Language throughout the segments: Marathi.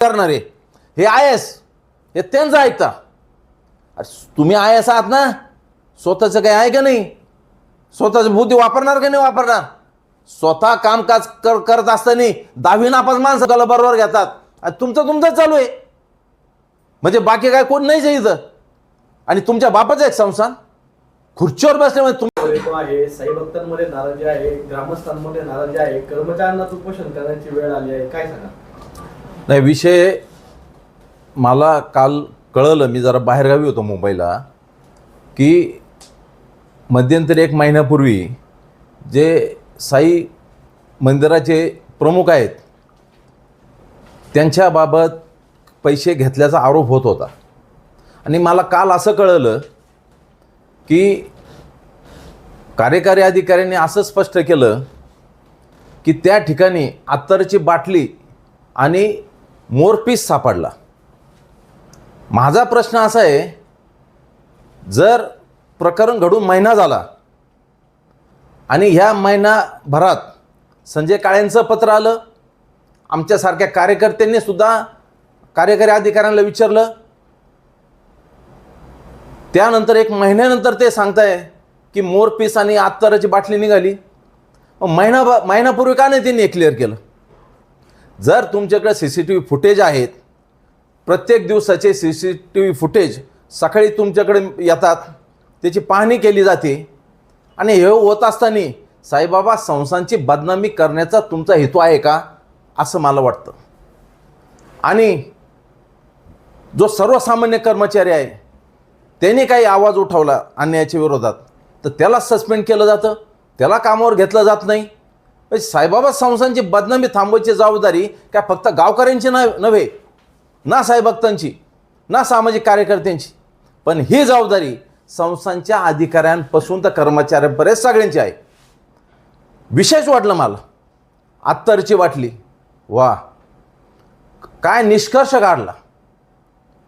करणारे. हे आय एस हे त्यांचं ऐकता तुम्ही आय एस आहात ना? स्वतःचं काही आहे का नाही? स्वतःचं बुद्धी वापरणार का नाही वापरणार? स्वतः कामकाज कर करत असताना दहावी नापास माणसाला बरोबर घेतात. आणि तुमचं तुमचं चालू आहे. म्हणजे बाकी काय कोण नाही इथं. आणि तुमच्या बापाचं एक संस्थान. खुर्चीवर बसल्यामुळे तुम्ही आहे साई भक्तांमध्ये नाराजी आहे ग्रामस्थांमध्ये नाराजी आहे कर्मचाऱ्यांना उपोषण करण्याची वेळ आली आहे. काय सांगा? नाही विषय मला काल कळलं मी जरा बाहेरगावी होतो मुंबईला की मध्यंतरी एक महिन्यापूर्वी जे साई मंदिराचे प्रमुख आहेत त्यांच्याबाबत पैसे घेतल्याचा आरोप होत होता. आणि मला काल असं कळलं की कार्यकारी अधिकाऱ्यांनी असं स्पष्ट केलं की त्या ठिकाणी अत्तरची बाटली आणि मोरपीस सापडला. माझा प्रश्न असा आहे जर प्रकरण घडून महिना झाला आणि ह्या महिनाभरात संजय काळेंचं पत्र आलं आमच्यासारख्या कार्यकर्त्यांनी सुद्धा कार्यकारी अधिकाऱ्यांना विचारलं त्यानंतर एक महिन्यानंतर ते सांगताय की मोरपीस आणि आत्ताराची बाटली निघाली. महिना महिनापूर्वी का नाही त्यांनी क्लिअर केलं? जर तुमच्याकडे C C T V footage आहेत प्रत्येक दिवसाचे C C T V footage सकाळी तुमच्याकडे येतात त्याची पाहणी केली जाते. आणि हे होत असताना साईबाबा संस्थांची बदनामी करण्याचा तुमचा हेतू आहे का असं मला वाटतं. आणि जो सर्वसामान्य कर्मचारी आहे त्याने काही आवाज उठवला अन्यायाच्या विरोधात. तर त्याला सस्पेंड केलं जातं त्याला कामावर घेतलं जात नाही. साईबाबा संस्थांची बदनामी थांबवायची जबाबदारी काय फक्त गावकऱ्यांची नाही नव्हे ना साईभक्तांची ना सामाजिक कार्यकर्त्यांची. पण ही जबाबदारी संस्थांच्या अधिकाऱ्यांपासून तर कर्मचाऱ्यांपर्यंत सगळ्यांची आहे. विशेष वाटलं मला. अत्तरची वाटली. वा. काय निष्कर्ष काढला.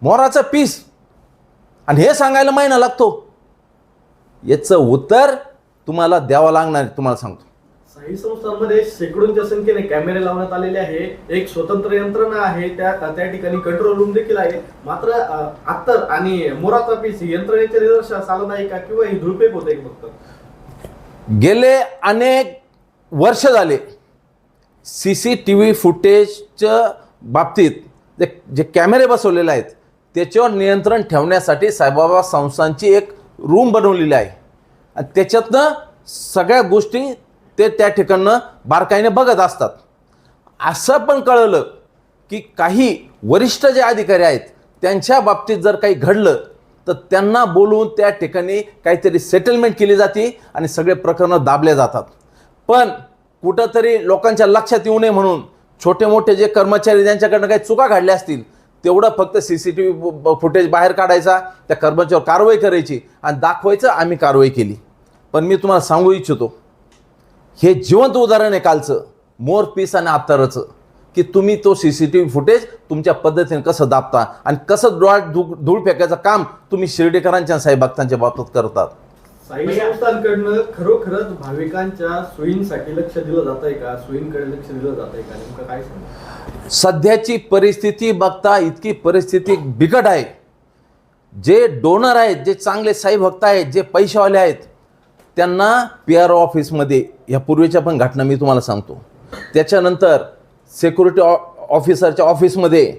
मोराचं पीस. आणि हे सांगायला महिना लागतो. याचं उत्तर तुम्हाला द्यावं लागणार तुम्हाला सांगतो. काही संस्थांमध्ये शेकडोंच्या संख्येने कॅमेरे लावण्यात आलेले आहे. एक स्वतंत्र यंत्रणा आहे. त्या त्या ठिकाणी कंट्रोल रूम देखील आहे. मात्र आत्तर अत्तर आणि मोराचा पीस यंत्रणेचे निदर्शनास आलं नाही का किंवा ही धुळपेक होते फक्त? गेले अनेक वर्ष झाले सी सी टी व्ही फुटेजच्या बाबतीत जे जे कॅमेरे बसवलेले आहेत त्याच्यावर नियंत्रण ठेवण्यासाठी साईबाबा संस्थांची एक रूम बनवलेली आहे. आणि त्याच्यातनं सगळ्या गोष्टी ते त्या ठिकाणं बारकाईने बघत असतात. असं पण कळलं की काही वरिष्ठ जे अधिकारी आहेत त्यांच्या बाबतीत जर काही घडलं तर त्यांना बोलवून त्या ठिकाणी काहीतरी सेटलमेंट केली जाते आणि सगळे प्रकरणं दाबले जातात. पण कुठंतरी लोकांच्या लक्षात येऊ नये म्हणून छोटे मोठे जे कर्मचारी ज्यांच्याकडनं काही चुका घडल्या असतील तेवढं फक्त C C T V footage बाहेर काढायचा त्या कर्मचाऱ्यावर कारवाई करायची आणि दाखवायचं आम्ही कारवाई केली. पण मी तुम्हाला सांगू इच्छितो हे जिवंत उदाहरण आहे कालचं. मोर पीस आणि अत्तरचं. की तुम्ही तो C C T V footage तुमच्या पद्धतीने कसं दाबता आणि कसं डोळ्यात धूळ धूळ फेकायचं काम तुम्ही शिर्डीकरांच्या साई भक्तांच्या बाबतीत करतात. साई संस्थांकडनं खरोखरच भाविकांच्या सोयींसाठी लक्ष दिलं जात आहे का? सोयींकडे लक्ष दिलं जात आहे का? नेमकं काय सांगा? सध्याची परिस्थिती बघता इतकी परिस्थिती बिकट आहे. जे डोनर आहेत जे चांगले साई भक्त आहेत जे पैशावाले आहेत त्यांना पी आर ऑफिसमध्ये ह्या पूर्वीच्या पण घटना मी तुम्हाला सांगतो. त्याच्यानंतर सेक्युरिटी ऑ ऑफिसरच्या ऑफिसमध्ये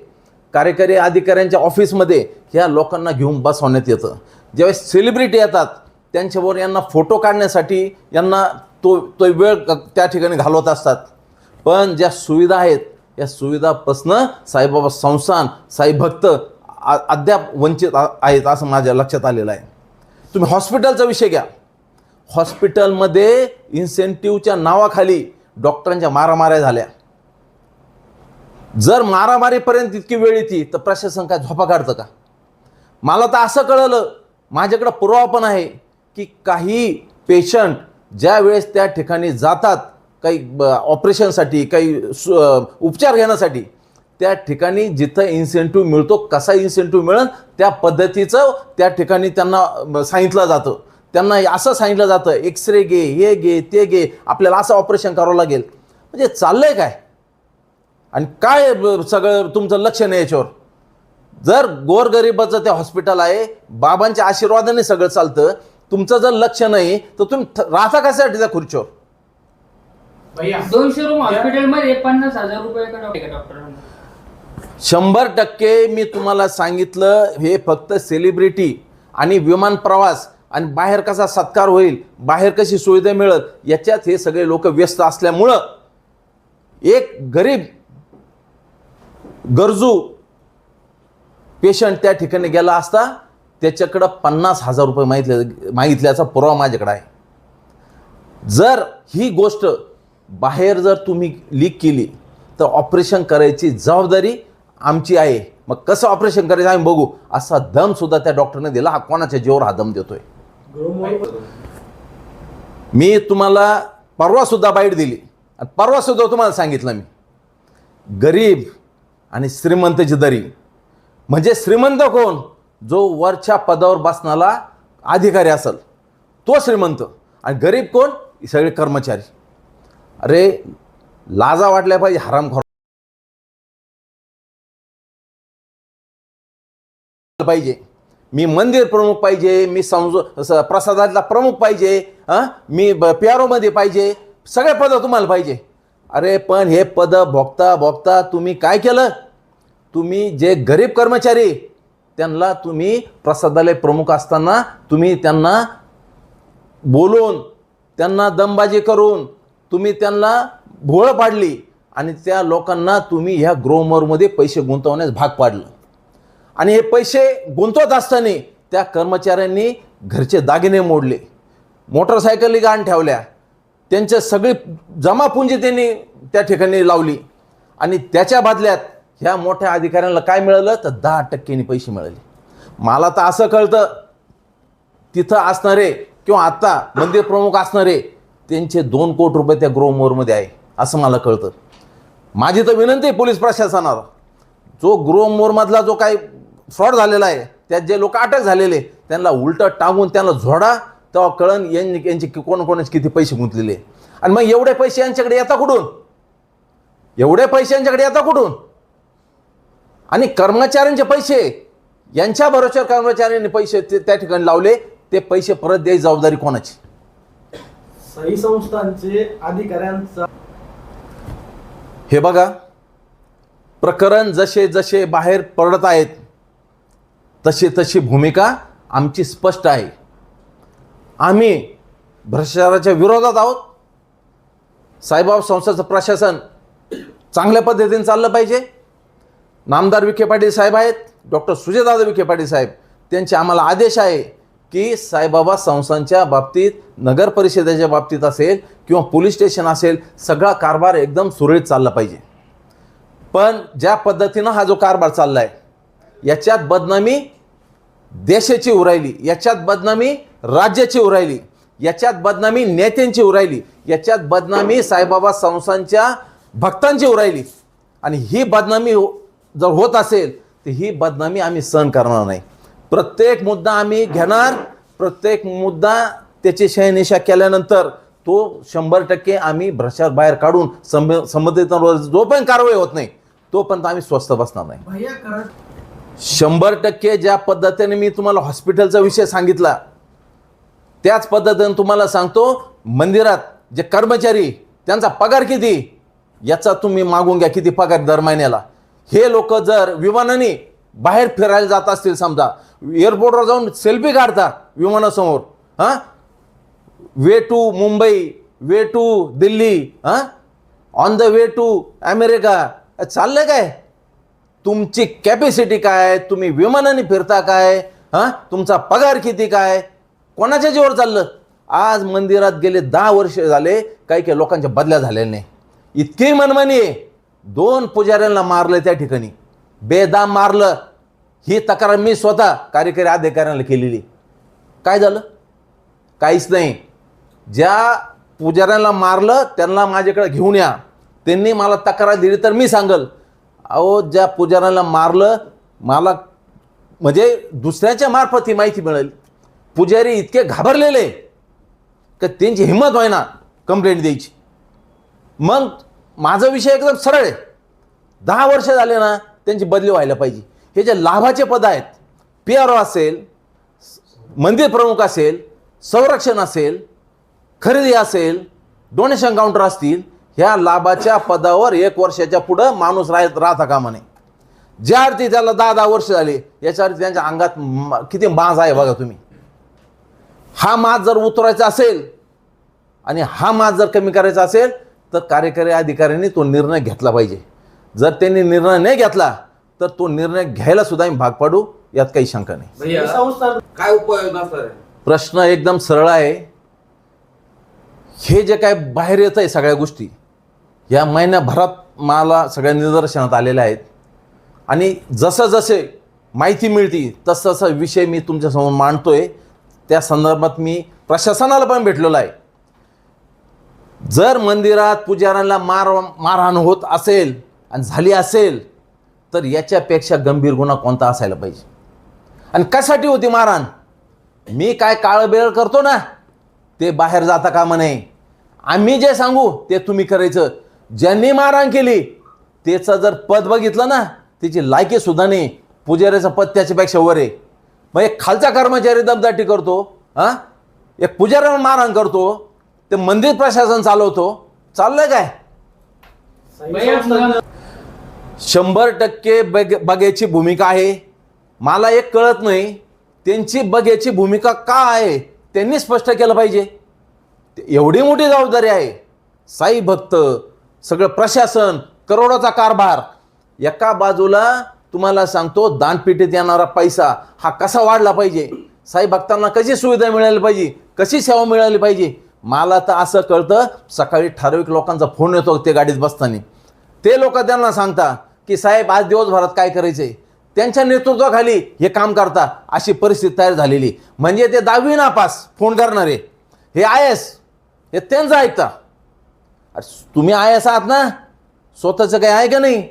कार्यकारी अधिकाऱ्यांच्या ऑफिसमध्ये ह्या लोकांना घेऊन बसवण्यात येतं. ज्यावेळेस सेलिब्रिटी येतात त्यांच्याबरोबर यांना फोटो काढण्यासाठी यांना तो तो वेळ त्या ठिकाणी घालवत असतात. पण ज्या सुविधा आहेत या सुविधापासनं साईबाबा संस्थान साई भक्त आ- अद्याप वंचित आहेत असं माझ्या लक्षात आलेलं आहे. तुम्ही हॉस्पिटलचा विषय घ्या. हॉस्पिटलमध्ये इन्सेंटिव्हच्या नावाखाली डॉक्टरांच्या मारामाऱ्या झाल्या. जर मारामारीपर्यंत इतकी वेळ येते तर प्रशासन काय झोपा काढतं का? मला तर असं कळलं माझ्याकडं पुरावा पण आहे की काही पेशंट ज्या वेळेस त्या ठिकाणी जातात काही ऑपरेशनसाठी काही सु उपचार घेण्यासाठी त्या ठिकाणी जिथं इन्सेंटिव्ह मिळतो कसा इन्सेंटिव्ह मिळेल त्या पद्धतीचं त्या ठिकाणी त्यांना सांगितलं जातं. त्यांना असं सांगितलं जातं एक्सरे घे हे घे ते घे आपल्याला असं ऑपरेशन करावं लागेल. म्हणजे चाललंय काय? आणि काय सगळं तुमचं लक्ष नाही याच्यावर? जर गोरगरिबाचं ते हॉस्पिटल आहे बाबांच्या आशीर्वादाने सगळं चालतं तुमचं जर लक्ष नाही तर तुम्ही थ- राहता कशासाठी त्या खुर्चीवर? दोनशे रूम हॉस्पिटलमध्ये पन्नास हजार रुपये शंभर टक्के मी तुम्हाला सांगितलं हे फक्त सेलिब्रिटी आणि विमान प्रवास आणि बाहेर कसा सत्कार होईल बाहेर कशी सुविधा मिळत याच्यात हे सगळे लोक व्यस्त असल्यामुळं एक गरीब गरजू पेशंट त्या ठिकाणी गेला असता त्याच्याकडं पन्नास हजार रुपये मागितले मागितल्याचा पुरावा माझ्याकडे आहे. जर ही गोष्ट बाहेर जर तुम्ही लीक केली तर ऑपरेशन करायची जबाबदारी आमची आहे. मग कसं ऑपरेशन करायचं आम्ही बघू. असा दमसुद्धा त्या डॉक्टरने दिला. हा कोणाच्या जीवावर हा दम देतोय? मी तुम्हाला परवा सुद्धा बाईट दिली. आणि परवा सुद्धा तुम्हाला सांगितलं मी. गरीब आणि श्रीमंतची दरी म्हणजे श्रीमंत कोण? जो वरच्या पदावर बसणारा अधिकारी असेल. तो श्रीमंत. आणि गरीब कोण? सगळे कर्मचारी. अरे लाजा वाटल्या पाहिजे हरामखोर पाहिजे. मी मंदिर प्रमुख पाहिजे मी समजू प्रसादातला प्रमुख पाहिजे हां मी ब- प्यारोमध्ये पाहिजे सगळे पदं तुम्हाला पाहिजे. अरे पण हे पद भोगता भोगता तुम्ही काय केलं? तुम्ही जे गरीब कर्मचारी त्यांना तुम्ही प्रसादालय प्रमुख असताना तुम्ही त्यांना बोलून त्यांना दमबाजी करून तुम्ही त्यांना भोळ पाडली आणि त्या लोकांना तुम्ही ह्या ग्रोमरमध्ये पैसे गुंतवण्यास भाग पाडलं. आणि हे पैसे गुंतवत असताना त्या कर्मचाऱ्यांनी घरचे दागिने मोडले. मोटरसायकली गाण ठेवल्या. त्यांच्या सगळी जमापुंजी त्यांनी त्या ठिकाणी लावली. आणि त्याच्या बदल्यात ह्या मोठ्या अधिकाऱ्यांना काय मिळालं? तर दहा टक्क्यांनी पैसे मिळाले. मला तर असं कळतं तिथं असणारे किंवा आत्ता मंदिर प्रमुख असणारे त्यांचे दोन कोटी रुपये त्या गृहमोरमध्ये आहे असं मला कळतं. माझी तर विनंती आहे पोलीस प्रशासनाला. जो गृहमोरमधला जो काही फ्रॉड झालेला आहे त्यात जे लोक अटक झालेले त्यांना उलटं टांगून त्यांना झोडा तेव्हा कळण यांनी यांचे कि- कोण कोणाचे किती पैसे गुंतलेले. आणि मग एवढे पैसे यांच्याकडे येता कुठून? एवढे पैसे यांच्याकडे येता कुठून? आणि कर्मचाऱ्यांचे पैसे यांच्या भरोश्यावर कर्मचाऱ्यांनी पैसे ते त्या ठिकाणी लावले ते पैसे परत द्यायची जबाबदारी कोणाची? सही संस्थांचे अधिकाऱ्यांचा हे बघा प्रकरण जसे जसे बाहेर पडत आहेत तशी तशी भूमिका आमची स्पष्ट आहे. आम्ही भ्रष्टाचाराच्या विरोधात आहोत. साईबाबा संस्थेचं प्रशासन चांगल्या पद्धतीने चाललं पाहिजे. नामदार विखे पाटील साहेब आहेत. डॉक्टर सुजयदादा विखे पाटील साहेब त्यांचे आम्हाला आदेश आहे की साईबाबा संस्थांच्या बाबतीत नगर परिषदेच्या बाबतीत असेल किंवा पोलीस स्टेशन असेल सगळा कारभार एकदम सुरळीत चालला पाहिजे. पण ज्या पद्धतीनं हा जो कारभार चालला आहे याच्यात बदनामी देशाची उरायली याच्यात बदनामी राज्याची उरायली याच्यात बदनामी नेत्यांची उरायली याच्यात बदनामी साईबाबा संस्थांच्या भक्तांची उरायली. आणि ही बदनामी हो- जर होत असेल तर ही बदनामी आम्ही सहन करणार नाही. प्रत्येक मुद्दा आम्ही घेणार प्रत्येक मुद्दा त्याची शहनिशा केल्यानंतर तो शंभर टक्के आम्ही भ्रष्टाचार बाहेर काढून संब संबंधितांवर जोपर्यंत कारवाई होत नाही तोपर्यंत आम्ही स्वस्थ बसणार नाही. शंभर टक्के ज्या पद्धतीने मी तुम्हाला हॉस्पिटलचा विषय सांगितला त्याच पद्धतीने तुम्हाला सांगतो मंदिरात जे कर्मचारी त्यांचा पगार किती याचा तुम्ही मागून घ्या किती पगार दर महिन्याला. हे लोक जर विमानाने बाहेर फिरायला जात असतील समजा एअरपोर्टवर जाऊन सेल्फी काढतात विमानासमोर हां? Way to Mumbai way to Delhi हां? On the way to America चाललं काय? तुमची कॅपॅसिटी काय? तुम्ही विमानाने फिरता काय? हां? तुमचा पगार किती काय? कोणाच्या जीवर चाललं? आज मंदिरात गेले दहा वर्ष झाले काही काही लोकांच्या बदल्या झालेल्या नाही. इतकी मनमानी आहे. दोन पुजाऱ्यांना मारलं त्या ठिकाणी. बेदाम मारलं. ही तक्रार मी स्वतः कार्यकारी अधिकाऱ्यांना केलेली. काय झालं? काहीच नाही. ज्या पुजाऱ्यांना मारलं त्यांना माझ्याकडे घेऊन या. त्यांनी मला तक्रार दिली तर मी सांगल. अहो ज्या पुजाऱ्याला मारलं मला म्हणजे दुसऱ्याच्या मार्फत ही माहिती मिळेल. पुजारी इतके घाबरलेले का त्यांची हिंमत व्हायना कंप्लेंट द्यायची. मग माझा विषय एकदम सरळ आहे. दहा वर्ष झाले ना त्यांची बदली व्हायला पाहिजे. हे जे लाभाचे पद आहेत पी आर ओ असेल मंदिर प्रमुख असेल संरक्षण असेल खरेदी असेल डोनेशन काउंटर असतील ह्या लाभाच्या पदावर एक वर्षाच्या पुढं माणूस राहत राहता कामा नये. ज्या अर्थी त्याला दहा दहा वर्ष झाले याच्या अर्थी त्यांच्या अंगात म- किती माज आहे बघा तुम्ही. हा माज जर उतरायचा असेल आणि हा माज जर कमी करायचा असेल तर कार्यकारी अधिकाऱ्यांनी तो निर्णय घेतला पाहिजे. जर त्यांनी निर्णय नाही घेतला तर तो निर्णय घ्यायला सुद्धा आम्ही भाग पाडू यात काही शंका नाही. काय आहे? प्रश्न एकदम सरळ आहे. हे जे काय बाहेर येत आहे सगळ्या गोष्टी या महिन्याभरात मला सगळ्या निदर्शनात आलेल्या आहेत. आणि जसं जसे माहिती मिळती तसं तसं विषय मी तुमच्यासमोर मांडतो आहे त्या संदर्भात मी प्रशासनाला पण भेटलेलो आहे. जर मंदिरात पुजाऱ्यांना मार मारहाण होत असेल आणि झाली असेल तर याच्यापेक्षा गंभीर गुन्हा कोणता असायला पाहिजे? आणि कशासाठी होती मारहाण? मी काय काळबेळ करतो ना? ते बाहेर जाता का नये. आम्ही जे सांगू ते तुम्ही करायचं. ज्यांनी मारहाण केली त्याचं जर पद बघितलं ना त्याची लायकी सुद्धा नाही. पुजाऱ्याचं पद त्याच्यापेक्षा वर आहे. मग एक खालचा कर्मचारी दमदाटी करतो हां? एक पुजाऱ्यावर मारहाण करतो ते मंदिर प्रशासन चालवतो. चाललंय काय? शंभर टक्के बग बगेची भूमिका आहे. मला एक कळत नाही त्यांची बगेची भूमिका का आहे त्यांनी स्पष्ट केलं पाहिजे. एवढी मोठी जबाबदारी आहे. साई भक्त सगळं प्रशासन करोडाचा कारभार. एका बाजूला तुम्हाला सांगतो दानपेटीत येणारा पैसा हा कसा वाढला पाहिजे? साई भक्तांना कशी सुविधा मिळाली पाहिजे? कशी सेवा मिळाली पाहिजे? मला तर असं कळतं सकाळी ठराविक लोकांचा फोन येतो ते गाडीत बसताना. ते लोक त्यांना सांगता की साहेब आज दिवसभरात काय करायचंय? त्यांच्या नेतृत्वाखाली हे काम करता अशी परिस्थिती तयार झालेली. म्हणजे ते दहावी नापास फोन करणारे. हे आय एस हे त्यांचं ऐकता. अरे तुम्ही आहे एस आहात ना? स्वतःचं काही आहे का नाही?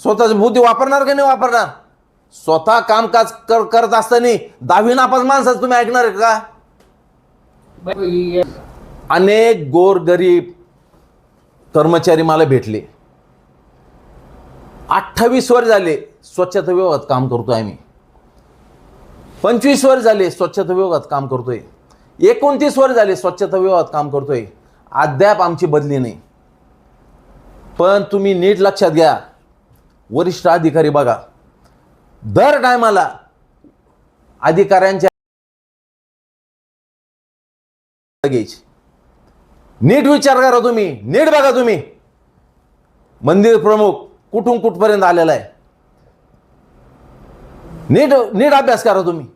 स्वतःचं बुद्धी वापरणार का नाही वापरणार? स्वतः कामकाज कर करत असताना दहावी नापास माणसाचं तुम्ही ऐकणार आहे का? अनेक गोरगरीब कर्मचारी मला भेटले. अठ्ठावीस वर झाले स्वच्छता विभागात काम करतोय आम्ही. पंचवीस वर झाले स्वच्छता विभागात काम करतोय. एकोणतीस वर झाले स्वच्छता विभागात काम करतोय. अद्याप आमची बदली नाही. पण तुम्ही नीट लक्षात घ्या. वरिष्ठ अधिकारी बघा. दर टायमाला अधिकाऱ्यांच्या लगेच. नीट विचार करा तुम्ही. नीट बघा तुम्ही. मंदिर प्रमुख कुठून कुठपर्यंत आलेला आहे? नीट नीट अभ्यास करा तुम्ही.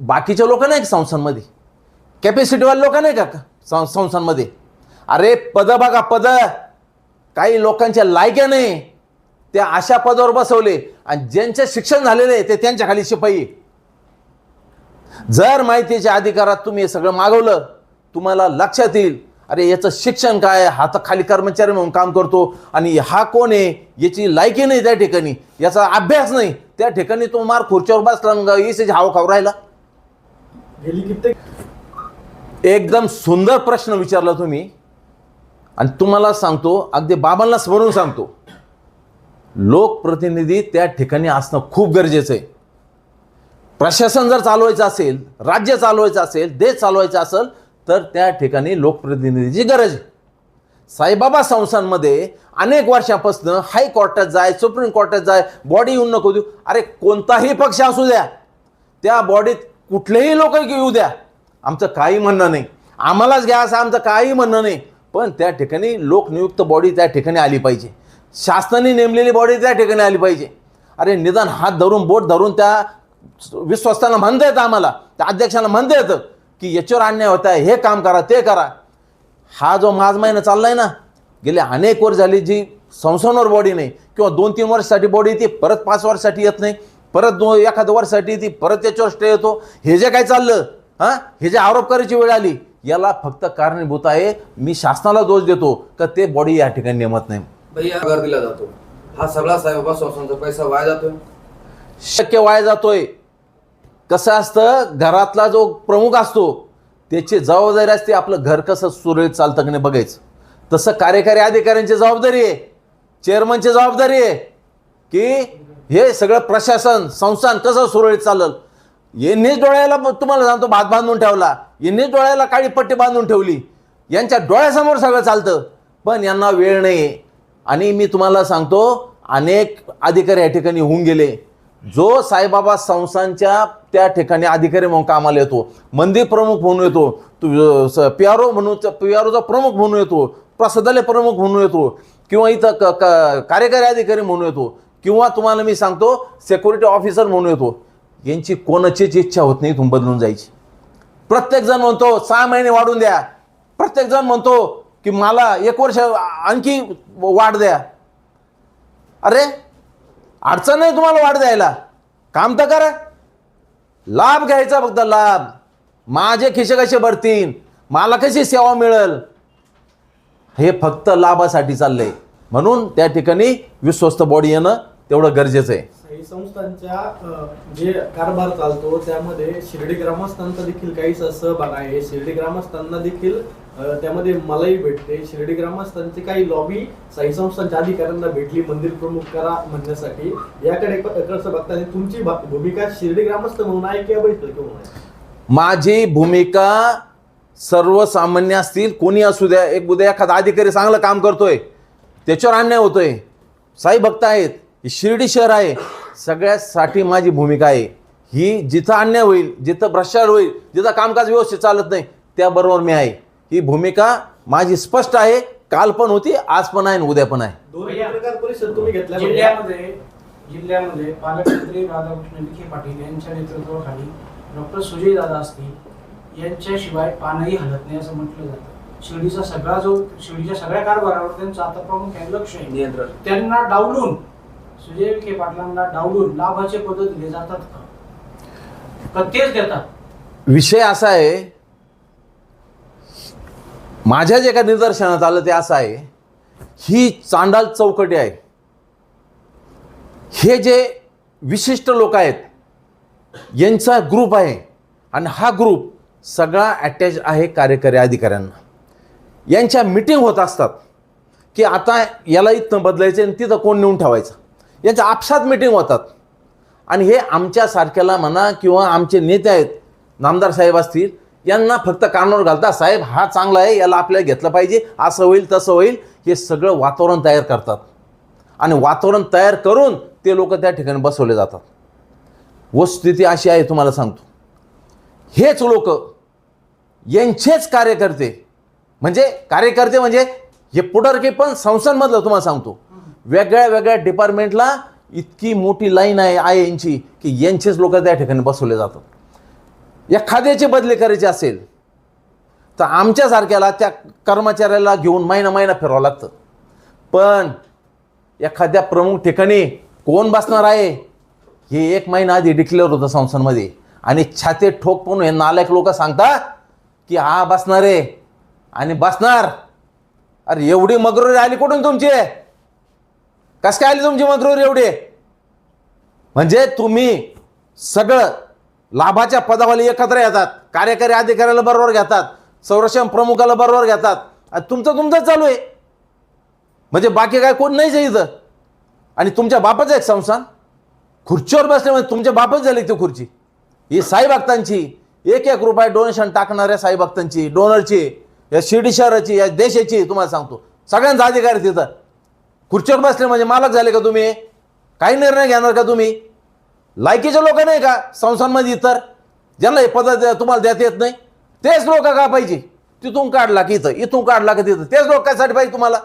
बाकीच्या लोक नाही का संस्थांमध्ये? कॅपॅसिटीवाले लोक नाही का सं- संस्थांमध्ये? अरे पद बघा पद. काही लोकांच्या लायक्या नाही. त्या अशा पदावर बसवले. आणि ज्यांचे शिक्षण झालेले ते त्यांच्या खाली शिपाई. जर माहितीच्या अधिकारात तुम्ही हे सगळं मागवलं तुम्हाला लक्षात येईल अरे याचं शिक्षण काय? हा तर खाली कर्मचारी म्हणून काम करतो. आणि हा कोण आहे? याची लायकी नाही त्या ठिकाणी. याचा अभ्यास नाही. त्या ठिकाणी तो मार खुर्च्यावर बसला हाव खाऊ राहिला. एकदम सुंदर प्रश्न विचारला तुम्ही. आणि तुम्हाला सांगतो अगदी बाबांना स्मरून सांगतो लोकप्रतिनिधी त्या ठिकाणी असणं खूप गरजेचं आहे. प्रशासन जर चालवायचं असेल राज्य चालवायचं असेल देश चालवायचा असेल तर त्या ठिकाणी लोकप्रतिनिधीची गरज आहे. साईबाबा संस्थांमध्ये अनेक वर्षापासून हायकोर्टात जाय सुप्रीम कोर्टात जाय बॉडी येऊन नको देऊ. अरे कोणताही पक्ष असू द्या. त्या बॉडीत कुठलेही लोक येऊ द्या. आमचं काही म्हणणं नाही. आम्हालाच घ्या असं आमचं काही म्हणणं नाही. पण त्या ठिकाणी लोकनियुक्त बॉडी त्या ठिकाणी आली पाहिजे. शासनाने नेमलेली बॉडी त्या ठिकाणी आली पाहिजे. अरे निदान हात धरून बोट धरून त्या विश्वस्तांना म्हणता येतं आम्हाला त्या अध्यक्षांना म्हणता येतं की याच्यावर अन्याय होत आहे हे काम करा ते करा. हा जो माझ महिना चाललाय ना गेले अनेक वर्ष झाली जी संस्थांवर बॉडी नाही किंवा दोन तीन वर्षासाठी बॉडी येते परत पाच वर्षासाठी येत नाही परत दो एखाद्या वर्षासाठी येते परत त्याच्यावर स्टे येतो. हे जे काय चाललं हां? हे जे आरोप करायची वेळ आली याला फक्त कारणीभूत आहे. मी शासनाला दोष देतो का ते बॉडी या ठिकाणी नेमत नाही. भैया पगार दिला जातो. हा सगळा साईबाबा संस्थांचा पैसा वाया जातोय. शक्य वाया जातोय. कसं असतं घरातला जो प्रमुख असतो त्याची जबाबदारी असते आपलं घर कसं सुरळीत चालतं की नाही बघायचं. तसं कार्यकारी अधिकाऱ्यांची जबाबदारी आहे चेअरमनची जबाबदारी आहे की हे सगळं प्रशासन संस्थान कसं सुरळीत चालल. यांनीच डोळ्याला तुम्हाला सांगतो भात बांधून ठेवला. यांनीच डोळ्याला काळी पट्टी बांधून ठेवली. यांच्या डोळ्यासमोर सगळं चालतं. पण यांना वेळ नाही आणि मी तुम्हाला सांगतो अनेक अधिकारी या ठिकाणी होऊन गेले. जो साईबाबा संस्थांच्या त्या ठिकाणी अधिकारी म्हणून कामाला येतो. मंदिर प्रमुख म्हणून येतो. तू पी आर ओ म्हणून पी आर ओचा प्रमुख म्हणून येतो. प्रसादालय प्रमुख म्हणून येतो. किंवा इथं क क- कार्यकारी अधिकारी म्हणून येतो. किंवा तुम्हाला मी सांगतो सेक्युरिटी ऑफिसर म्हणून येतो. यांची कोणाचीच इच्छा होत नाही इथून बदलून जायची. प्रत्येकजण म्हणतो सहा महिने वाढून द्या. प्रत्येकजण म्हणतो की मला एक वर्ष आणखी वाढ द्या. अरे अडचण नाही तुम्हाला वाढ द्यायला. काम तर करा. लाभ घ्यायचा फक्त लाभ. माझे खिसे कसे भरतील? मला कशी सेवा मिळेल? हे फक्त लाभासाठी चाललंय. म्हणून त्या ठिकाणी विश्वस्त बॉडी येणं तेवढं गरजेचं आहे. साई संस्थांच्या जे कारभार चालतो त्यामध्ये शिर्डी ग्रामस्थांचा देखील काही सहभाग आहे. शिर्डी ग्रामस्थांना देखील त्यामध्ये मलाही भेटते. शिर्डी ग्रामस्थांची काही लॉबी साई संस्थांच्या अधिकाऱ्यांना भेटली मंदिर प्रमुख करा म्हणण्यासाठी. याकडे कसं बघता तुमची भूमिका शिर्डी ग्रामस्थ म्हणून आहे किंवा बैठक म्हणून आहे? माझी भूमिका सर्वसामान्य असतील कोणी असू द्या एक उद्या एखादा अधिकारी चांगलं काम करतोय त्याच्यावर अन्याय होतोय. साई भक्त आहेत. शिर्डी शहर आहे सगळ्यासाठी माझी भूमिका आहे. ही जिथं अन्याय होईल जिथं भ्रष्टाचार होईल जिथं कामकाज व्यवस्थित चालत नाही त्याबरोबर मी आहे. ही भूमिका माझी स्पष्ट आहे काल पण होती आज पण आहे आणि उद्या पण आहे. घेतल्या जिल्ह्यामध्ये जिल्ह्यामध्ये पालकमंत्री राधाकृष्ण विखे पाटील यांच्या नेतृत्वाखाली डॉक्टर सुजय दादा असतील यांच्याशिवाय पानही हलत नाही असं म्हटलं जातं. शिर्डीचा सगळा जो शिर्डीच्या सगळ्या कारभारावर त्यांचं आता प्रामुख्याने लक्ष आहे. नियंत्रण. त्यांना डावलून सुजय विखे पाटलांना डावलून लाभाचे पद दिले जातात का? का तेच देतात? विषय असा आहे माझ्या जे का निदर्शनात आलं ते असं आहे ही चांडाल चौकटी आहे. हे जे विशिष्ट लोक आहेत यांचा ग्रुप आहे आणि हा ग्रुप सगळा अटॅच आहे कार्यकारी अधिकाऱ्यांना. यांच्या मिटिंग होत असतात की आता याला इथनं बदलायचं आणि तिथं कोण नेऊन ठेवायचं? यांच्या आपसात मिटिंग होतात. आणि हे आमच्यासारख्याला म्हणा किंवा आमचे नेते आहेत नामदार साहेब असतील यांना फक्त कानावर घालता साहेब हा चांगला आहे याला आपल्याला घेतलं पाहिजे असं होईल तसं होईल हे सगळं वातावरण तयार करतात. आणि वातावरण तयार करून ते लोक त्या ठिकाणी बसवले जातात. वस्तुस्थिती अशी आहे तुम्हाला सांगतो. हेच लोक यांचेच कार्यकर्ते म्हणजे कार्यकर्ते म्हणजे हे पुढारके पण संस्थांमधलं तुम्हाला सांगतो. वेगळ्या वेगळ्या डिपार्टमेंटला इतकी मोठी लाईन आहे आहे यांची की यांचेच लोक त्या ठिकाणी बसवले जातात. एखाद्याचे बदली करायचे असेल तर आमच्यासारख्याला त्या कर्मचाऱ्याला घेऊन महिना महिना फिरावं लागतं. पण एखाद्या प्रमुख ठिकाणी कोण बसणार आहे? हे एक महिना आधी डिक्लेअर होतं संस्थांमध्ये. आणि छाते ठोक पण हे नालायक लोक सांगतात की हा बसणार आहे. आणि बसणार. अरे एवढी मगरुरी आली कुठून तुमची? कसं काय आली तुमची मगरुरी एवढी? म्हणजे तुम्ही सगळं लाभाच्या पदावाले एकत्र येतात कार्यकारी अधिकाऱ्याला बरोबर घेतात संरक्षण प्रमुखाला बरोबर घेतात तुमचं तुमचं चालू आहे. म्हणजे बाकी काय कोण नाहीच आहे इथं. आणि तुमच्या बापाचं एक संस्थान. खुर्चीवर बसल्यामुळे म्हणजे तुमच्या बापच झाली ती खुर्ची. ही साईभक्तांची एक एक रुपये डोनेशन टाकणाऱ्या साईभक्तांची डोनरची या शिर्डी शहराची या देशाची तुम्हाला सांगतो. सगळ्यांचा अधिकार आहे तिथं. खुर्चीवर बसले म्हणजे मालक झाले का तुम्ही? काही निर्णय घेणार का तुम्ही? लायकीचे लोक नाही का संस्थांमध्ये इतर? ज्यांना हे पद तुम्हाला देता येत नाही. तेच लोक का पाहिजे? तिथून काढला की इथं इथून काढला का तिथं. तेच लोक कशासाठी पाहिजे तुम्हाला?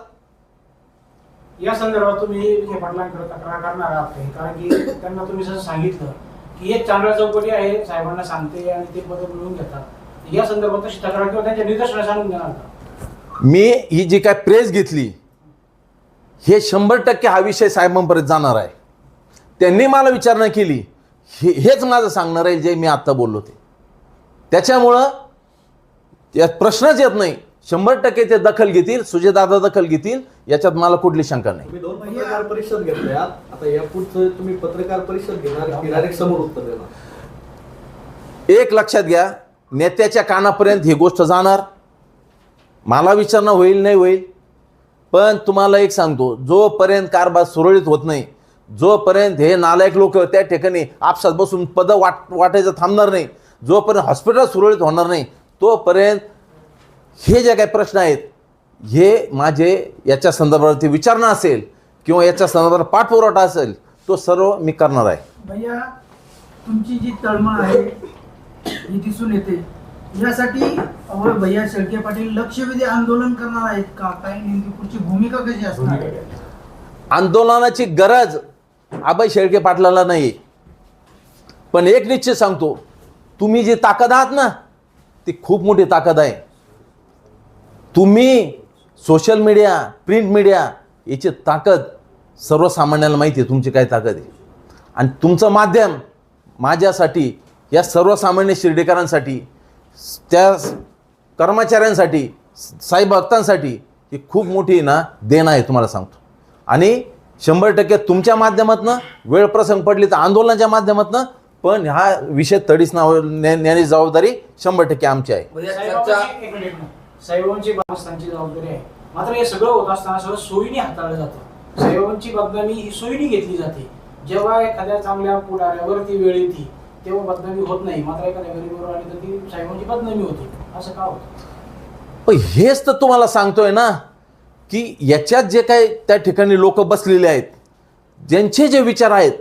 या संदर्भात तुम्ही विखे पाटलांकडे तक्रार करणार आहात? कारण की त्यांना तुम्ही जसं सांगितलं की एक चांगला चौकटी आहे साहेबांना सांगते आणि ते पद मिळवून घेतात या संदर्भात तशी तक्रार किंवा त्यांच्या निदर्शनास आणून देणार मी ही जी काय प्रेस घेतली हे शंभर टक्के हा विषय साहेबांपर्यंत जाणार आहे. त्यांनी मला विचारणा केली. हे हेच माझं सांगणार आहे जे मी आत्ता बोललो ते. त्याच्यामुळं यात प्रश्नच येत नाही. शंभर टक्के ते दखल घेतील सुजयदादा दखल घेतील याच्यात मला कुठली शंका नाही. तुम्ही दोन पत्रकार परिषद घेतल्या. आता या पुढचं तुम्ही पत्रकार परिषद घेणार की डायरेक्ट समोर उत्तर देणार? एक लक्षात घ्या नेत्याच्या कानापर्यंत ही गोष्ट जाणार. मला विचारणं होईल नाही होईल पण तुम्हाला एक सांगतो जोपर्यंत कारभार सुरळीत होत नाही जोपर्यंत हे नालायक लोक त्या ठिकाणी आपसात बसून पदं वाट वाटायचं थांबणार नाही जोपर्यंत हॉस्पिटल सुरळीत होणार नाही तोपर्यंत हे जे काही प्रश्न आहेत हे माझे याच्या संदर्भावरती विचारणा असेल किंवा याच्या संदर्भात पाठपुरवठा असेल तो सर्व मी करणार आहे. भैया तुमची जी तळमळ आहे ही दिसून येते. यासाठी भैया शेळके पाटील लक्षवेधी आंदोलन करणार आहेत का? काय नेमकी पुढची भूमिका कशी असणार? आहे? आंदोलनाची गरज अभय शेळके पाटलाला नाही. पण एक निश्चित सांगतो तुम्ही जी ताकद आहात ना ती खूप मोठी ताकद आहे. तुम्ही सोशल मीडिया प्रिंट मीडिया याची ताकद सर्वसामान्याला माहिती आहे तुमची काय ताकद आहे. आणि तुमचं माध्यम माझ्यासाठी या सर्वसामान्य शिर्डीकरांसाठी त्या कर्मचाऱ्यांसाठी साई भक्तांसाठी ही खूप मोठी ना देण आहे तुम्हाला सांगतो. आणि शंभर टक्के तुमच्या माध्यमातनं वेळ प्रसंग पडली तर आंदोलनाच्या माध्यमातनं पण हा विषय नाव ने- नेण्याची जबाबदारी शंभर टक्के आमची आहे. म्हणजे साईबाबांची ग्रामस्थांची जबाबदारी आहे. मात्र हे सगळं होत असताना सगळं सोयीने हाताळलं जातं. साईबाबांची बदनामी ही सोयीने घेतली जाते. जेव्हा एखाद्या चांगल्या पुढाऱ्यावर ती वेळ येते तेव्हा बदनामी होत नाही. मात्र एखाद्या गरीबावर आली तर ती साहेबांची बदनामी होती. असं का होतं? पण हेच तर तुम्हाला सांगतोय ना की याच्यात जे काही त्या ठिकाणी लोक बसलेले आहेत ज्यांचे जे विचार आहेत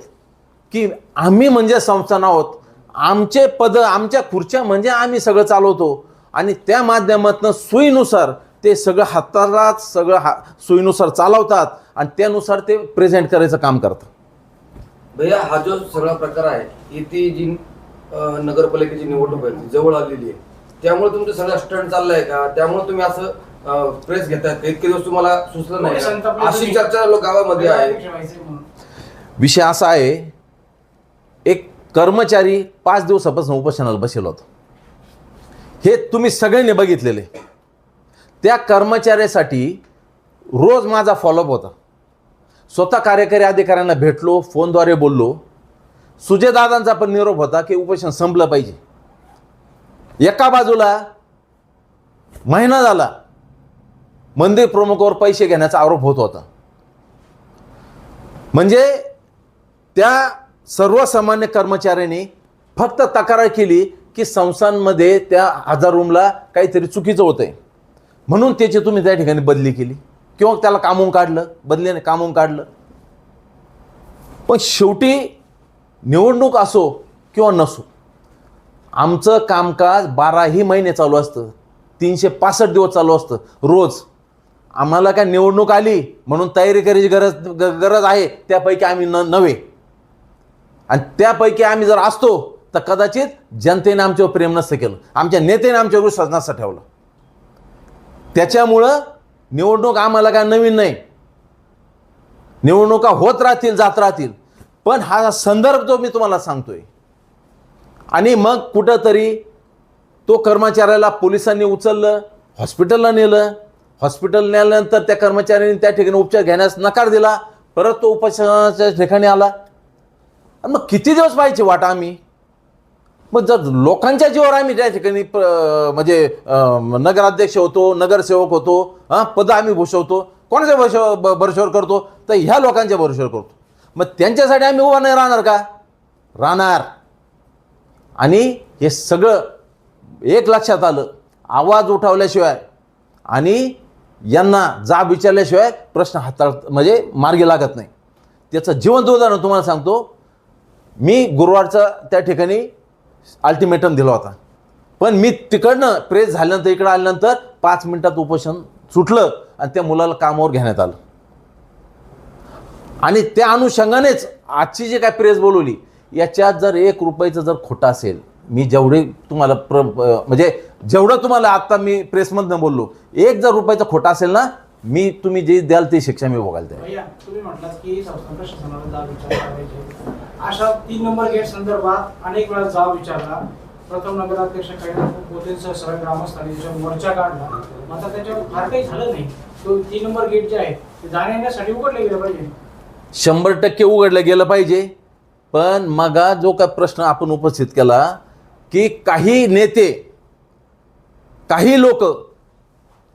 की आम्ही म्हणजे संस्थान आहोत आमचे पद आमच्या खुर्च्या म्हणजे आम्ही सगळं चालवतो. आणि त्या माध्यमातून सोयीनुसार ते सगळं हाताला सगळं हा सोयीनुसार चालवतात आणि त्यानुसार ते प्रेझेंट करायचं काम करतात. भैया हा जो सगळा प्रकार आहे ती जी नगरपालिकेची निवडणूक आहे ती जवळ आलेली आहे त्यामुळे तुमचं सगळं स्टंट चाललंय का त्यामुळे तुम्ही असं प्रेस घेताय का इतके दिवस तुम्हाला सुचलं नाही का? अशी? चर्चा लोक गावामध्ये आहे. विषय असा आहे एक कर्मचारी पाच दिवसापासून उपोषणाला बसेल होता हे तुम्ही सगळ्यांनी बघितलेले त्या कर्मचाऱ्यासाठी रोज माझा फॉलोअप होता स्वतः कार्यकारी अधिकाऱ्यांना भेटलो फोनद्वारे बोललो. सुजयदादांचा पण निरोप होता की उपोषण संपलं पाहिजे. एका बाजूला महिना झाला मंदिर प्रमुखावर पैसे घेण्याचा आरोप होत होता. म्हणजे त्या सर्वसामान्य कर्मचाऱ्यांनी फक्त तक्रार केली की संस्थांमध्ये त्या हजार रूमला काहीतरी चुकीचं होतंय. म्हणून त्याची तुम्ही त्या ठिकाणी बदली केली. किंवा त्याला कामून काढलं बदलीने कामून काढलं. पण शेवटी निवडणूक असो किंवा नसो आमचं कामकाज बाराही महिने चालू असतं तीनशे पासष्ट दिवस चालू असतं रोज. आम्हाला काय निवडणूक आली म्हणून तयारी करायची गरज ग- गरज आहे त्यापैकी आम्ही न नव्हे. आणि त्यापैकी आम्ही जर असतो तर कदाचित जनतेने आमच्यावर प्रेम नसतं केलं आमच्या नेत्याने आमच्यावर विश्वास नसतं ठेवलं. त्याच्यामुळं निवडणूक आम्हाला काय नवीन नाही. निवडणुका होत राहतील जात राहतील. पण हा संदर्भ जो मी तुम्हाला सांगतोय आणि मग कुठंतरी तो कर्मचाऱ्याला पोलिसांनी उचललं हॉस्पिटलला नेलं हॉस्पिटल नेल्यानंतर त्या कर्मचाऱ्यांनी त्या ठिकाणी उपचार घेण्यास नकार दिला परत तो उपचाराच्या ठिकाणी आला. मग किती दिवस पाहिजे वाटा आम्ही? मग जर लोकांच्या जीवावर आम्ही त्या ठिकाणी प- म्हणजे नगराध्यक्ष होतो नगरसेवक होतो हां पदं आम्ही भूषवतो कोणाच्या भरशा भरशावर करतो तर ह्या लोकांच्या भरोशावर करतो. मग त्यांच्यासाठी आम्ही उभा नाही राहणार का? राहणार. आणि हे सगळं एक लक्षात आलं आवाज उठवल्याशिवाय आणि यांना जाब विचारल्याशिवाय प्रश्न हाताळ म्हणजे मार्गी लागत नाही. त्याचं जिवंत उदाहरण तुम्हाला सांगतो मी गुरुवारचा त्या ठिकाणी अल्टिमेटम दिला होता. पण मी तिकडनं प्रेस झाल्यानंतर इकडं आल्यानंतर पाच मिनिटात उपोषण सुटलं आणि त्या मुलाला कामावर घेण्यात आलं. आणि त्या अनुषंगानेच आजची जी काय प्रेस बोलवली याच्यात जर एक रुपयाचं जर खोटं असेल मी जेवढे तुम्हाला प्र म्हणजे जेवढं तुम्हाला आत्ता मी प्रेसमधनं बोललो एक जर रुपयाचा खोटा असेल ना मी तुम्ही जे द्याल ती शिक्षा मी तुम्ही म्हटलात की प्रशासनाला जाब विचार करायचे अशा तीन नंबर गेट संदर्भात अनेक वेळा जाब विचारला. प्रथम नगराध्यक्ष मोदींसह ग्रामस्थांनी मोर्चा काढला. मात्र त्याच्यावर फार काही झालं नाही. तो तीन नंबर गेट जे आहे ते उघडले गेलं पाहिजे. शंभर टक्के उघडलं गेलं पाहिजे. पण मगा जो काय प्रश्न आपण उपस्थित केला की काही नेते काही लोक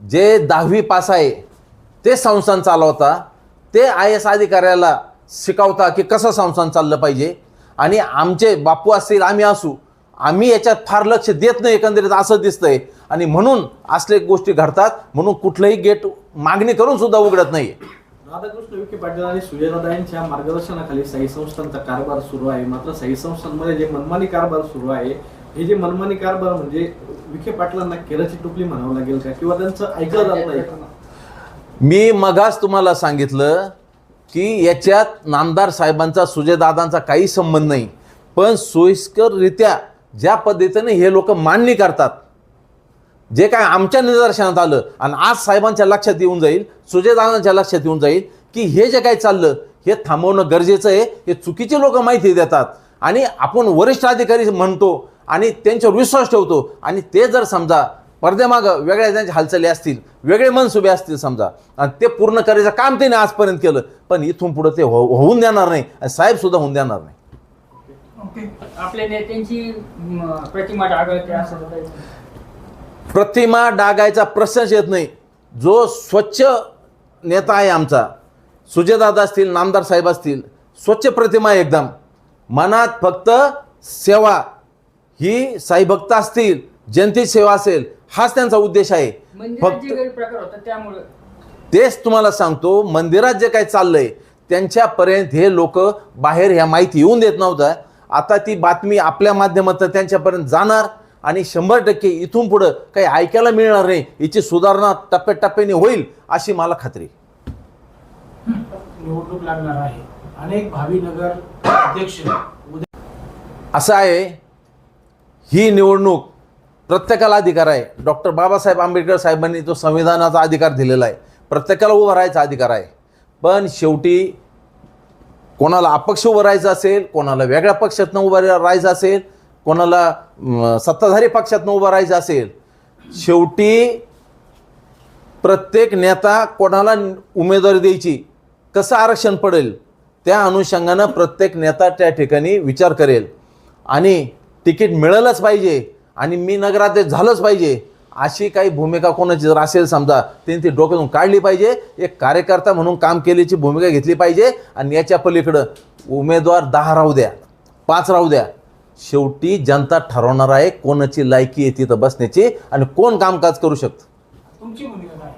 जे दहावी पास आहे ते संस्थान चालवता ते आय एस अधिकाऱ्याला शिकवता की कसं संस्थान चाललं पाहिजे. आणि आमचे बापू असतील आम्ही असू आम्ही याच्यात फार लक्ष देत नाही एकंदरीत असं दिसतंय. आणि म्हणून असले गोष्टी घडतात म्हणून कुठलंही गेट मागणी करून सुद्धा उघडत नाही राधाकृष्ण विखे पाटील आणि सुजयदादा यांच्या मार्गदर्शनाखाली साई संस्थांचा कारभार सुरू आहे. मात्र साई संस्थांमध्ये जे मनमानी कारभार सुरू आहे हे जे मनमानी कारभार म्हणजे विखे पाटलांना केराची टोपली म्हणावं लागेल का? किंवा त्यांचं ऐकलं जात नाही मी मगाच तुम्हाला सांगितलं की याच्यात नामदार साहेबांचा सुजयदादांचा काही संबंध नाही. पण सोयीस्कररित्या ज्या पद्धतीने हे लोक मांडणी करतात जे काय आमच्या निदर्शनात आलं आणि आज साहेबांच्या लक्षात येऊन जाईल सुजयदादांच्या लक्षात येऊन जाईल की हे जे काय चाललं हे थांबवणं गरजेचं आहे हे चुकीचे लोक माहिती देतात. आणि आपण वरिष्ठ अधिकारी म्हणतो आणि त्यांच्यावर विश्वास ठेवतो आणि ते जर समजा पडद्यामागं वेगळ्या त्यांच्या हालचाली असतील वेगळे मनसुबे असतील समजा. आणि ते पूर्ण करायचं काम त्याने आजपर्यंत केलं पण इथून पुढं ते हो होऊन देणार नाही आणि साहेब सुद्धा होऊन देणार नाही. आपल्या नेत्यांची प्रतिमा डागळते असं बोलायचं. प्रतिमा डागायचा प्रश्नच येत नाही. जो स्वच्छ नेता आहे आमचा सुजयदादा असतील नामदार साहेब असतील स्वच्छ प्रतिमा आहे एकदम. मनात फक्त सेवा. ही साईभक्त असतील जनतेची सेवा असेल हाच त्यांचा उद्देश आहे. फक्त तेच तुम्हाला सांगतो मंदिरात जे काही चाललंय त्यांच्यापर्यंत हे लोक बाहेर ह्या माहिती येऊन देत नव्हतं आता ती बातमी आपल्या माध्यमातून त्यांच्यापर्यंत जाणार आणि शंभर टक्के इथून पुढं काही ऐकायला मिळणार नाही याची सुधारणा टप्प्याटप्प्याने होईल अशी मला खात्री आहे. निवडणूक लागणार आहे. अनेक भावी नगर अध्यक्ष असं आहे ही निवडणूक प्रत्येकाला अधिकार आहे. डॉक्टर बाबासाहेब आंबेडकर साहेबांनी तो संविधानाचा अधिकार दिलेला आहे. प्रत्येकाला उभं राहायचा अधिकार आहे. पण शेवटी कोणाला अपक्ष उभं राहायचं असेल कोणाला वेगळ्या पक्षातनं उभं राहायचं असेल कोणाला सत्ताधारी पक्षातनं उभं राहायचं असेल शेवटी प्रत्येक नेता कोणाला उमेदवारी द्यायची कसं आरक्षण पडेल त्या अनुषंगानं प्रत्येक नेता त्या ठिकाणी विचार करेल. आणि तिकीट मिळालंच पाहिजे. आणि मी नगराध्यक्ष झालंच पाहिजे. अशी काही भूमिका कोणाची जर असेल समजा त्यांनी ती डोक्यातून काढली पाहिजे. एक कार्यकर्ता म्हणून काम केल्याची भूमिका घेतली पाहिजे. आणि याच्या पलीकडं उमेदवार दहा राहू द्या पाच राहू द्या. शेवटी जनता ठरवणार आहे कोणाची लायकी आहे तिथं बसण्याची आणि कोण कामकाज करू शकतं. तुमची भूमिका काय?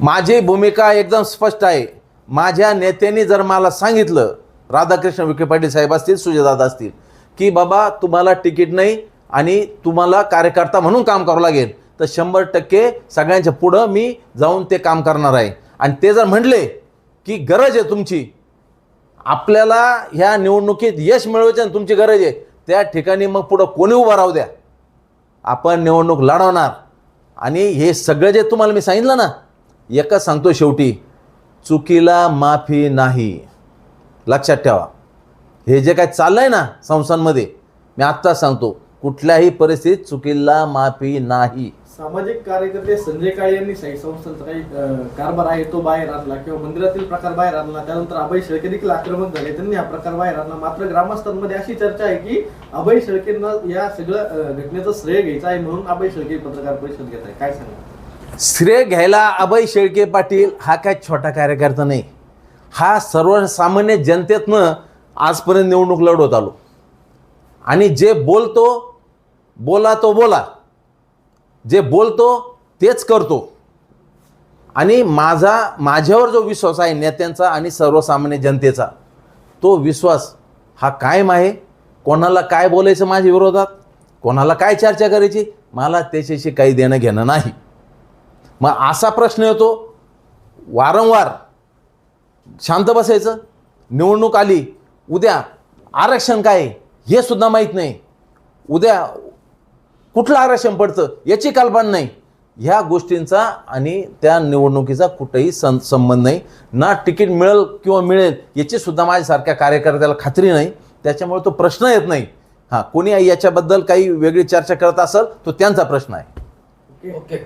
माझी भूमिका एकदम स्पष्ट आहे. माझ्या नेत्यांनी जर मला सांगितलं राधाकृष्ण विखे पाटील साहेब असतील सुजयदादा असतील की बाबा तुम्हाला तिकीट नाही आणि तुम्हाला कार्यकर्ता म्हणून काम करावं लागेल तर शंभर टक्के सगळ्यांच्या पुढं मी जाऊन ते काम करणार आहे. आणि ते जर म्हटले की गरज आहे तुमची आपल्याला ह्या निवडणुकीत यश मिळवायचं आणि तुमची गरज आहे त्या ठिकाणी मग पुढं कोणी उभं राहू द्या. आपण निवडणूक लढवणार. आणि हे सगळं जे तुम्हाला मी सांगितलं ना एकच सांगतो शेवटी चुकीला माफी नाही. लक्षात ठेवा. हे जे काय चाललं आहे ना संस्थांमध्ये मी आत्ताच सांगतो कुठल्याही परिस्थितीत चुकीला माफी नाही. सामाजिक कार्यकर्ते संजय काळे यांनी साई संस्थांचा काही अं, कारभार आहे तो बाहेर आणला किंवा मंदिरातील प्रकार बाहेर आणला. त्यानंतर अभय शेळके देखील आक्रमक झाले. त्यांनी हा प्रकार बाहेर आणला. मात्र ग्रामस्थांमध्ये अशी चर्चा आहे की अभय शेळकेंना या सगळं अं, घटनेचं श्रेय घ्यायचं आहे म्हणून अभय शेळके पत्रकार परिषद घेत आहे काय सांगा श्रेय घ्यायला अभय शेळके पाटील हा काय छोटा कार्यकर्ता नाही. हा सर्वसामान्य जनतेतनं आजपर्यंत निवडणूक लढवत आलो. आणि जे बोलतो बोला तो बोला. जे बोलतो तेच करतो. आणि माझा माझ्यावर जो विश्वास आहे नेत्यांचा आणि सर्वसामान्य जनतेचा तो विश्वास हा कायम आहे. कोणाला काय बोलायचं माझ्या विरोधात? कोणाला काय चर्चा करायची? मला त्याच्याशी काही देणं घेणं नाही. मग असा प्रश्न येतो. वारंवार शांत बसायचं. निवडणूक आली. उद्या आरक्षण काय? हे सुद्धा माहीत नाही. उद्या कुठलं आरक्षण पडतं याची कल्पना नाही. ह्या गोष्टींचा आणि त्या निवडणुकीचा कुठंही सं संबंध नाही. ना तिकीट मिळेल किंवा मिळेल याची सुद्धा माझ्यासारख्या कार्यकर्त्याला खात्री नाही. त्याच्यामुळे तो प्रश्न येत नाही. हां कोणी याच्याबद्दल काही वेगळी चर्चा करत असेल तो त्यांचा प्रश्न आहे. ओके. ओके